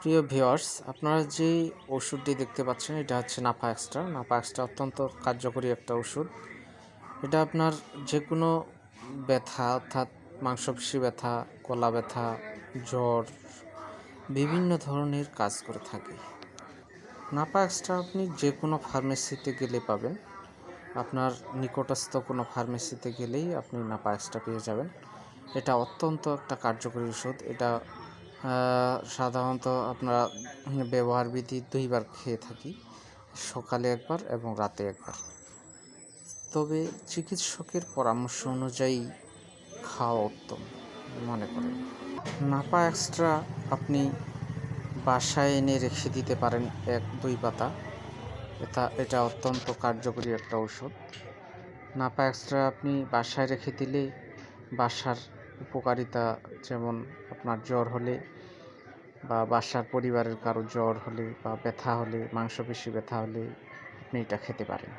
প্রিয় ভিউয়ার্স, আপনারা যে ওষুধটি দেখতে পাচ্ছেন, এটা হচ্ছে নাফা এক্সট্রা। নাফা এক্সট্রা অত্যন্ত কার্যকরী একটা ওষুধ। এটা আপনার যে কোনো ব্যথা, অর্থাৎ মাংসপেশি ব্যথা, গলা ব্যথা, জ্বর, বিভিন্ন ধরনের কাজ করে থাকে। নাপা এক্সট্রা আপনি যে কোনো ফার্মেসিতে গেলে পাবেন। আপনার নিকটস্থ কোনো ফার্মেসিতে গেলেই আপনি নাপা এক্সট্রা পেয়ে যাবেন। এটা অত্যন্ত একটা কার্যকরী ওষুধ। এটা সাধারণত আমরা ব্যবহার বিধি দুইবার খেয়ে থাকি, সকালে একবার এবং রাতে একবার। তবে চিকিৎসকের পরামর্শ অনুযায়ী খাওয়া উত্তম, মনে করেন। নাপা এক্সট্রা আপনি বাসায় এনে রেখে দিতে পারেন এক, দুই পাতা। এটা এটা অত্যন্ত কার্যকরী একটা ওষুধ নাপা এক্সট্রা আপনি বাসায় রেখে দিলে বাসার উপকারিতা যেমন আপনার জ্বর হলে বা বাসার পরিবারের কারও জ্বর হলে বা ব্যথা হলে, মাংসপেশি ব্যথা হলে আপনি এটা খেতে পারেন।